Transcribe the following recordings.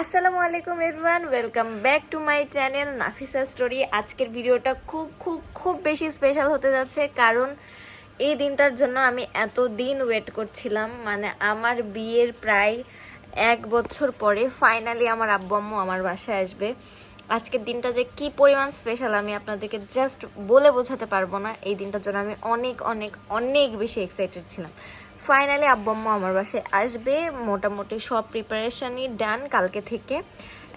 আসসালামু আলাইকুম everyone welcome back to my channel Nafisa story আজকের ভিডিওটা খুব খুব খুব বেশি স্পেশাল হতে যাচ্ছে, কারণ এই দিনটার জন্য আমি এত দিন ওয়েট করছিলাম। মানে আমার বিয়ের প্রায় এক বছর পরে ফাইনালি আমার আব্বু আম্মু আমার বাসায় আসবে। আজকের দিনটা যে কি পরিমাণ স্পেশাল আমি আপনাদেরকে জাস্ট বলে বোঝাতে পারব না। এই দিনটার জন্য আমি অনেক অনেক অনেক বেশি এক্সাইটেড ছিলাম। ফাইনালি আব্বু আম্মু আমার বাসায় আসবে। মোটামুটি সব প্রিপারেশনই ডান কালকে থেকে।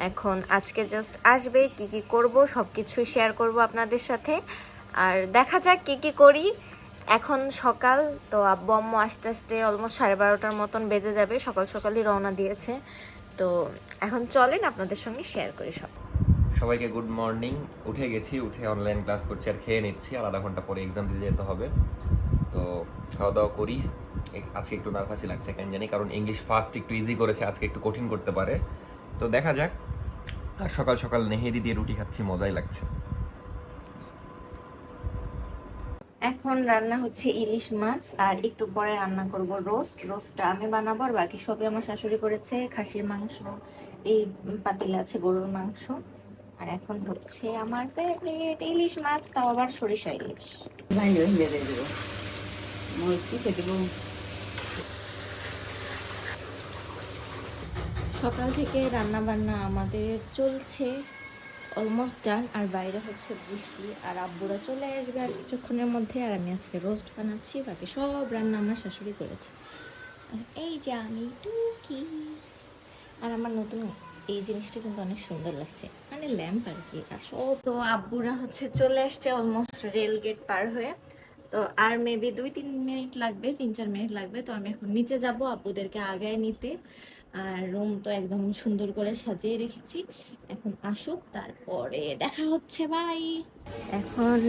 এখন আজকে জাস্ট আসবে, কি কি করব সব কিছুই শেয়ার করব আপনাদের সাথে। আর দেখা যাক কি কি করি। এখন সকাল, তো আব্বু আম্মু আস্তে আস্তে অলমোস্ট সাড়ে বারোটার মতন বেজে যাবে। সকাল সকালই রওনা দিয়েছে। তো এখন চলেন আপনাদের সঙ্গে শেয়ার করি সব। সবাইকে গুড মর্নিং উঠে গেছি, উঠে অনলাইন ক্লাস করছি আর খেয়ে নিচ্ছি। আর আধা ঘণ্টা পরে এক্সাম দিতে যেতে হবে। তো খাওয়া দাওয়া করি। আজকে একটু নার্ভাসই লাগছে কেন জানি কারণ ইংলিশ ফার্স্ট একটু ইজি করেছে আজকে একটু কঠিন করতে পারে। তো দেখা যাক আর সকাল সকাল নেহেরি দিয়ে রুটি খাচ্ছি মজাই লাগছে। এখন রান্না হচ্ছে ইলিশ মাছ আর একটু পরে রান্না করব রোস্ট। রোস্টটা আমি বানাবো আর বাকি সবই আমার শাশুড়ি করেছে খাসির মাংস এই পাতিলে আছে গরুর মাংস। আর এখন হচ্ছে আমার ফেভারিট ইলিশ মাছ তাও আবার সরিষা ইলিশ। ভালো বেঁধে দেবো মরিচ পিষে দেবো? সকাল থেকে রান্না বান্না আমাদের চলছে। অলমোস্ট ডান আর বাইরে হচ্ছে বৃষ্টি, আর আব্বুরা চলে আসবে আর কিছুক্ষণের মধ্যে, আর আমি আজকে রোস্ট বানাচ্ছি, বাকি সব রান্না আমার শাশুড়ি করেছে। এই যে আমি টুকি। আর আমার নতুন, এই জিনিসটা কিন্তু অনেক সুন্দর লাগছে মানে ল্যাম্প আর কি, আর সব। তো আব্বুরা হচ্ছে চলে আসছে অলমোস্ট রেল গেট পার হয়ে। তো আর মেবি দুই, তিন মিনিট লাগবে, তিন, চার মিনিট লাগবে, তো আমি এখন নিচে যাব আব্বুদেরকে আগায় নিতে। আর রুম তো একদম সুন্দর করে সাজিয়ে রেখেছি। এখন আসুক, তারপরে দেখা হচ্ছে ভাই এখন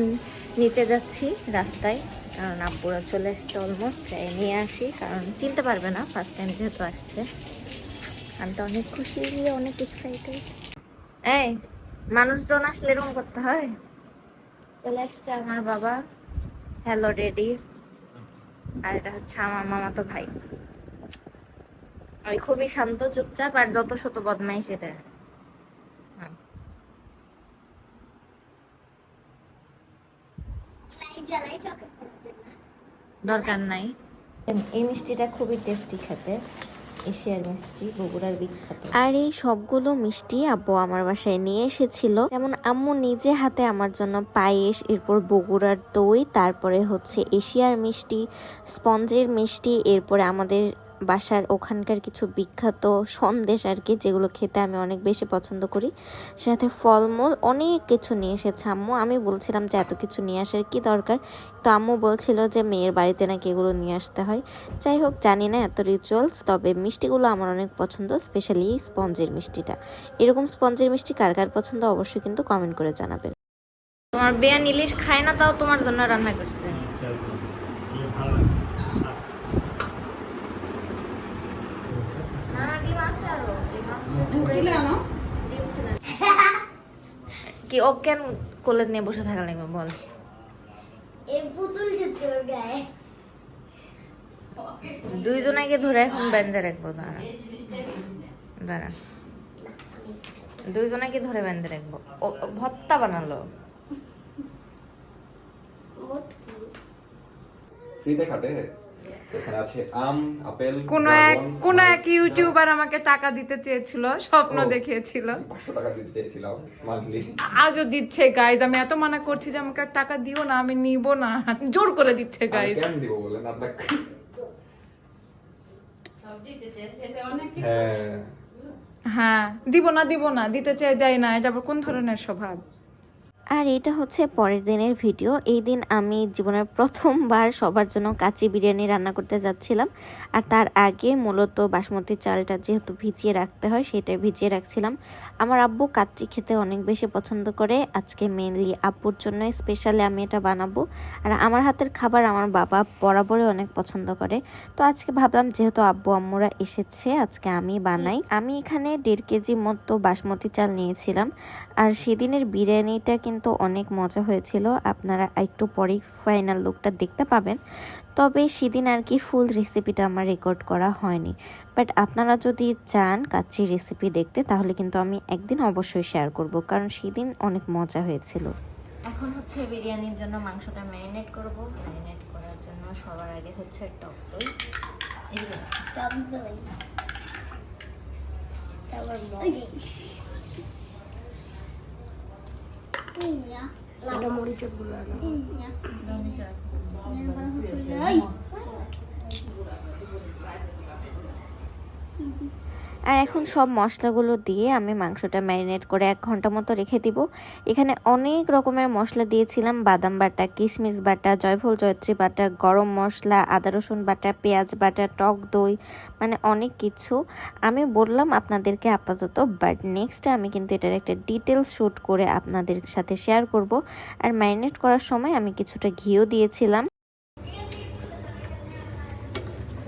নিচে যাচ্ছি রাস্তায়, কারণ আব্বুরা চলে এসছে অলমোস্ট চাই নিয়ে আসি, কারণ চিনতে পারবে না ফার্স্ট টাইম যেহেতু আসছে। আমি তো অনেক খুশি, অনেক এক্সাইটেড এই, মানুষজন আসলে এরকম করতে হয়। চলে আসছে আমার বাবা। হ্যালো রেডি আর এটা হচ্ছে আমার মামাতো ভাই। আমি খুবই শান্ত চুপচাপ আর যত শত বদমাই সেটা দরকার নাই। এই মিষ্টিটা খুবই টেস্টি খেতে। এশিয়ার মিষ্টি বগুড়ার বিখ্যাত। আর এই সবগুলো মিষ্টি আব্বু আমার বাসায় নিয়ে এসেছিল। যেমন আম্মু নিজে হাতে আমার জন্য পায়েস এরপর বগুড়ার দই তারপরে হচ্ছে এশিয়ার মিষ্টি স্পঞ্জের মিষ্টি এরপরে আমাদের বাসার ওখানকার কিছু বিখ্যাত সন্দেশ আর কি যেগুলো খেতে আমি অনেক বেশি পছন্দ করি। সাথে ফলমূল অনেক কিছু নিয়ে এসেছে আম্মু। আমি বলছিলাম যে এত কিছু নিয়ে আসার কি দরকার? তো আম্মু বলছিল যে মেয়ের বাড়িতে নাকি এগুলো নিয়ে আসতে হয়। যাই হোক জানি না এত রিচুয়ালস তবে মিষ্টিগুলো আমার অনেক পছন্দ স্পেশালি স্পঞ্জের মিষ্টিটা। এরকম স্পঞ্জের মিষ্টি কার কার পছন্দ অবশ্যই কিন্তু কমেন্ট করে জানাবেন। তোমার বেয়া ইলিশ খায় না তাও তোমার জন্য রান্না করছে না না ডিম আছে আরও ডিম আছে তুলে আনো ডিম ছিল না। কি ও কেন কোলে নিয়ে বসে থাকা লাগবে বল। এই পুতুল ছুটছে ওর গায়ে। দুইজনাকে ধরে এখন বেঁধে রাখব দাঁড়া। দাঁড়া। দুইজনাকে ধরে বেঁধে রাখব। ভত্তা বানালো। ফ্রিতে খাটে? এখানে আছে আম আপেল কোন এক কোন এক ইউটিউবার আমাকে টাকা দিতে চেয়েছিল স্বপ্ন। দেখিয়েছিল। পাঁচশো টাকা দিতে চেয়েছিলাম মান্থলি আজও দিচ্ছে গাইজ আমি এত মানা করছি যে আমাকে টাকা দিও না আমি নিব না। জোর করে দিচ্ছে গাইজ কেন দিব বলেন আপনাকে হ্যাঁ। হ্যাঁ দিব না দিব না দিতে চাই দেয় না এটা আবার কোন ধরনের স্বভাব? আর এটা হচ্ছে পরের দিনের ভিডিও। এই দিন আমি জীবনের প্রথমবার সবার জন্য কাচি বিরিয়ানি রান্না করতে যাচ্ছিলাম। আর তার আগে মূলত বাসমতি চালটা যেহেতু ভিজিয়ে রাখতে হয় সেটা ভিজিয়ে রাখছিলাম। আমার আব্বু কাচ্চি খেতে অনেক বেশি পছন্দ করে। আজকে মেনলি আব্বুর জন্য স্পেশালি আমি এটা বানাবো। আর আমার হাতের খাবার আমার বাবা বরাবরই অনেক পছন্দ করে। তো আজকে ভাবলাম, যেহেতু আব্বু আম্মুরা এসেছে, আজকে আমি বানাই। আমি এখানে দেড় কেজি মতো বাসমতি চাল নিয়েছিলাম। আর সেদিনের বিরিয়ানিটা কিন্তু কিন্তু অনেক মজা হয়েছিল। আপনারা একটু পরেই ফাইনাল লুকটা দেখতে পাবেন। তবে সেদিন আর কি ফুল রেসিপিটা আমার রেকর্ড করা হয়নি। বাট আপনারা যদি চান কাচ্চির রেসিপি দেখতে তাহলে কিন্তু আমি একদিন অবশ্যই শেয়ার করব কারণ সেদিন অনেক মজা হয়েছিল। এখন হচ্ছে বিরিয়ানির জন্য মাংসটা ম্যারিনেট করব। ম্যারিনেট করার জন্য সবার আগে হচ্ছে টক দই। টক দই। তারপর বড়ি এটা মরিচের গুঁড়ো আর এখন সব মশলাগুলো দিয়ে আমি মাংসটা ম্যারিনেট করে এক ঘণ্টা মতো রেখে দিব। এখানে অনেক রকমের মশলা দিয়েছিলাম। বাদাম বাটা, কিশমিশ বাটা, জয়ফল, জয়ত্রী বাটা, গরম মশলা, আদা, রসুন বাটা, পেঁয়াজ বাটা, টক দই মানে অনেক কিছু। আমি বললাম আপনাদেরকে আপাতত বাট নেক্সট আমি কিন্তু এটার একটা ডিটেলস শ্যুট করে আপনাদের সাথে শেয়ার করব। আর ম্যারিনেট করার সময় আমি কিছুটা ঘিও দিয়েছিলাম।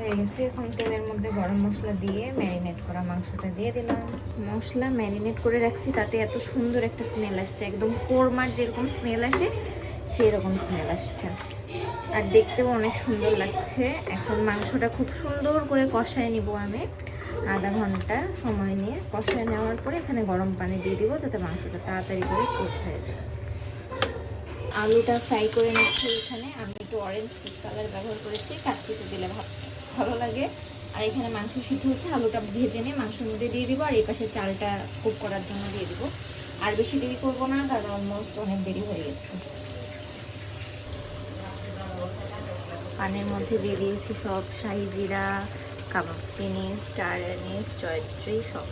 হয়ে গেছে। এখন তেলের মধ্যে গরম মশলা দিয়ে ম্যারিনেট করা মাংসটা দিয়ে দিলাম। মশলা ম্যারিনেট করে রাখছি, তাতে এত সুন্দর একটা স্মেল আসছে। একদম কোরমার যেরকম স্মেল আসে সেই রকম স্মেল আসছে। আর দেখতেও অনেক সুন্দর লাগছে। এখন মাংসটা খুব সুন্দর করে কষায় নিব আমি। আধা ঘণ্টা সময় নিয়ে কষায় নেওয়ার পরে এখানে গরম পানি দিয়ে দিব, যাতে মাংসটা তাড়াতাড়ি করে কুক হয়ে যায়। আলুটা ফ্রাই করে নিচ্ছি এখানে। আমি একটু অরেঞ্জ ফুড কালার ব্যবহার করেছি, কাচ্চিতে দিলে ভাত ভালো লাগে। আর এখানে মাংস সিদ্ধ হচ্ছে, আলুটা ভেজে নিয়ে মাংসের মধ্যে দিয়ে দিব, আর এই পাশে চালটা কুক করার জন্য দিয়ে দিব। আর বেশি দেরি করব না, কারণ অলমোস্ট অনেক দেরি হয়ে গেছে। পানের মধ্যে দিয়ে দিয়েছি সব শাহি জিরা, কাবাব চিনি, স্টার অ্যানিস সব।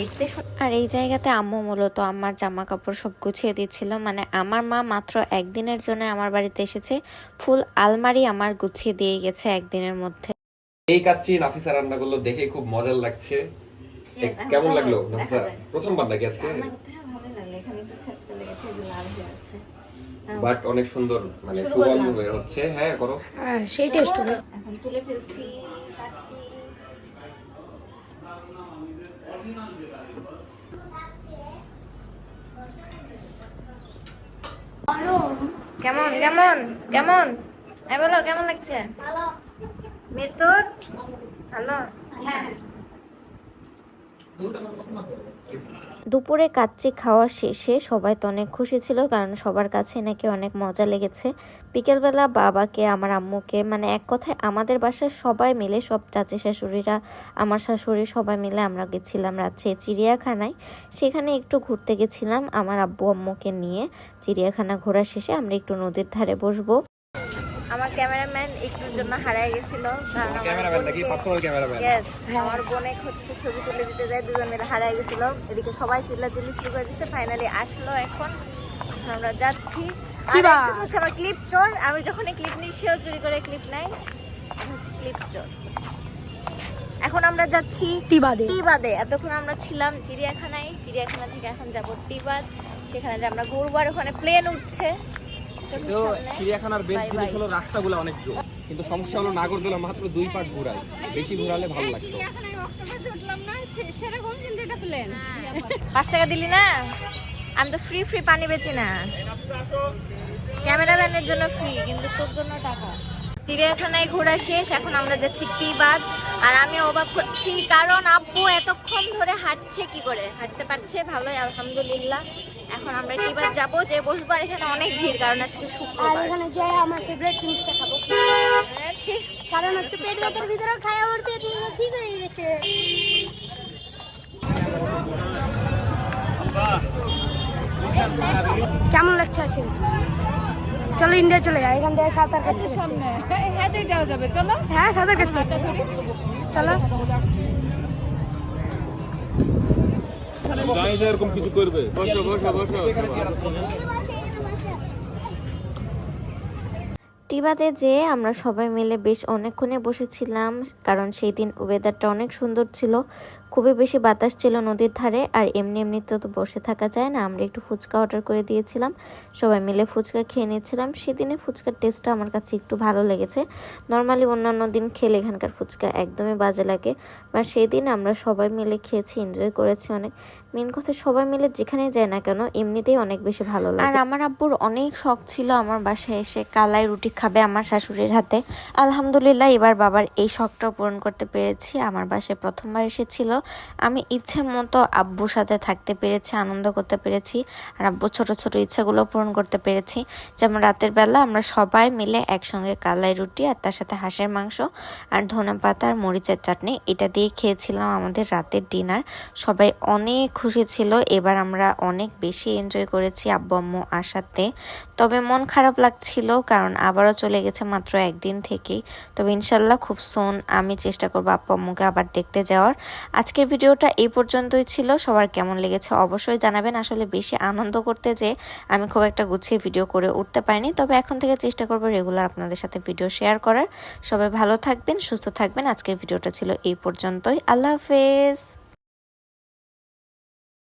দেখতে আর এই জায়গাতে আম্মু মূলত আমার জামা কাপড় সব গুছিয়ে দিচ্ছিল। মানে আমার মা মাত্র একদিনের জন্য আমার বাড়িতে এসেছে। ফুল আলমারি আমার গুছিয়ে দিয়ে গেছে একদিনের মধ্যে। এই কাচ্চি নাফিসা রান্নাগুলো দেখে খুব মজার লাগছে। কেমন লাগল নাফিসা। প্রথমবার নাকি আজকে? রান্না করতে হ্যাঁ ভালো লাগল। এখানে একটু ছাতকা লেগেছে যে লাল হয়ে আছে বাট অনেক সুন্দর মানে সুগন্ধ। হয়ে হচ্ছে। হ্যাঁ করো। হ্যাঁ সেই টেস্ট এখন তুলে ফেলছি। কেমন কেমন কেমন? বলো কেমন লাগছে? ভালো। মৃত্যুর ভালো। হ্যাঁ। দুপুরে কাচ্চি খাওয়া শেষে সবাই তো অনেক খুশি ছিল, কারণ সবার কাছে নাকি অনেক মজা লেগেছে। বিকেলবেলা বাবাকে, আমার আম্মুকে মানে এক কথায় আমাদের বাসায় সবাই মিলে, সব চাচি শাশুড়িরা, আমার শাশুড়ি সবাই মিলে আমরা গেছিলাম রাজশাহী চিড়িয়াখানায়। সেখানে একটু ঘুরতে গেছিলাম, আমার আব্বু আম্মুকে নিয়ে। চিড়িয়াখানা ঘোরা শেষে আমরা একটু নদীর ধারে বসবো। আমার ক্যামেরাম্যান একটুর জন্য হারায় গেছিল কারণ আমার ক্যামেরাম্যান নাকি? Personal cameraman. Yes, আমার বোনে হচ্ছে ছবি তুলে দিতে যায় দুজন মিলে হারাই গেছিল। এদিকে সবাই চিল্লা চিল্লি শুরু করে দিচ্ছে ফাইনালি আসলো এখন। এখন আমরা যাচ্ছি। আর একজন হচ্ছে আমার ক্লিপ চোর। আমি যখন ক্লিপ নিই সেও চুরি করে ক্লিপ নেয়। হচ্ছে ক্লিপ চোর। এখন আমরা যাচ্ছি টিবাদে। টিবাদে। এতক্ষণ আমরা ছিলাম চিড়িয়াখানায়। চিড়িয়াখানা থেকে এখন যাব টিবাদ। সেখানে যে আমরা ঘুরবো আর ওখানে প্লেন উঠছে। চোখের তো চিড়িয়াখানার বেশ জিনিস হলো রাস্তাগুলো অনেক জোর। কিন্তু সমস্যা হলো নাগরদোলা মাত্র দুই পাট ঘুরায়। বেশি ঘুরালে ভালো লাগতো। পাঁচ টাকা দিলি না? আমি তো ফ্রি ফ্রি পানি বেচি না। ক্যামেরাম্যানের জন্য ফ্রি কিন্তু তোর জন্য টাকা। চিড়িয়াখানায় ঘোরা শেষ এখন আমরা যাচ্ছি টিবাদ। আর আমি অবাক হচ্ছি কারণ আব্বু এতক্ষণ ধরে হাঁটছে কি করে? হাঁটতে পারছে? ভালোই আলহামদুলিল্লাহ। এখন আমরা টিবাদ যাব যে বসবো আর এখানে অনেক ভিড় কারণ আজকে শুক্রবার। এখানে যে আমার ফেভারিট জিনিসটা খাব। কারণ হচ্ছে পেট ব্যথার খাই আমার পেট নিয়ে ঠিক হয়ে গেছে। কেমন লাগছে আসেন চলো ইন্ডিয়া চলে যাই এখান থেকে সাঁতার কাটতে সামনে। হ্যাঁ যাওয়া যাবে চলো। হ্যাঁ সাঁতার কাটতে। চলো। এরকম কিছু করবে? বসো বসো বসো। টিবাতে যেয়ে আমরা সবাই মিলে বেশ অনেকক্ষণে বসেছিলাম কারণ সেই দিন ওয়েদারটা অনেক সুন্দর ছিল। খুবই বেশি বাতাস ছিল নদীর ধারে আর এমনি এমনিতে তো বসে থাকা যায় না। আমরা একটু ফুচকা অর্ডার করে দিয়েছিলাম। সবাই মিলে ফুচকা খেয়ে নিয়েছিলাম। সেদিনে ফুচকার টেস্টটা আমার কাছে একটু ভালো লেগেছে। নর্মালি অন্যান্য দিন খেলে এখানকার ফুচকা একদমই বাজে লাগে। বা সেদিন আমরা সবাই মিলে খেয়েছি এনজয় করেছি অনেক। মেন কথা সবাই মিলে যেখানে যায় না কেন এমনিতেই অনেক বেশি ভালো লাগে। আর আমার আব্বুর অনেক শখ ছিল আমার বাসায় এসে কালাই রুটি খাবে আমার শাশুড়ির হাতে। আলহামদুলিল্লাহ এবার বাবার এই শখটাও পূরণ করতে পেরেছি। আমার বাসায় প্রথমবার এসেছিল। আমি ইচ্ছে মতো আব্বুর সাথে থাকতে পেরেছি, আনন্দ করতে পেরেছি, আর আব্বুর ছোট ছোট ইচ্ছাগুলো পূরণ করতে পেরেছি। যেমন রাতের বেলা আমরা সবাই মিলে একসঙ্গে কালাই রুটি আর তার সাথে হাঁসের মাংস আর ধনে পাতা আর মরিচের চাটনি, এটা দিয়ে খেয়েছিলাম আমাদের রাতের ডিনার। সবাই অনেক খুশি ছিল, এবার আমরা অনেক বেশি এনজয় করেছি আব্বু, আম্মু আসাতে। তবে মন খারাপ লাগছিল, কারণ আবারও চলে গেছে মাত্র একদিন থেকেই। তবে ইনশাল্লাহ খুব সোন আমি চেষ্টা করব আব্বু, আম্মুকে আবার দেখতে যাওয়ার। আজকের ভিডিওটা এই পর্যন্তই ছিল। সবার কেমন লেগেছে অবশ্যই জানাবেন। আসলে বেশি আনন্দ করতে যে আমি খুব একটা গুছিয়ে ভিডিও করে উঠতে পারিনি। তবে এখন থেকে চেষ্টা করব রেগুলার আপনাদের সাথে ভিডিও শেয়ার করার। সবাই ভালো থাকবেন, সুস্থ থাকবেন। আজকের ভিডিওটা ছিল এই পর্যন্তই। আল্লাহ হাফেজ।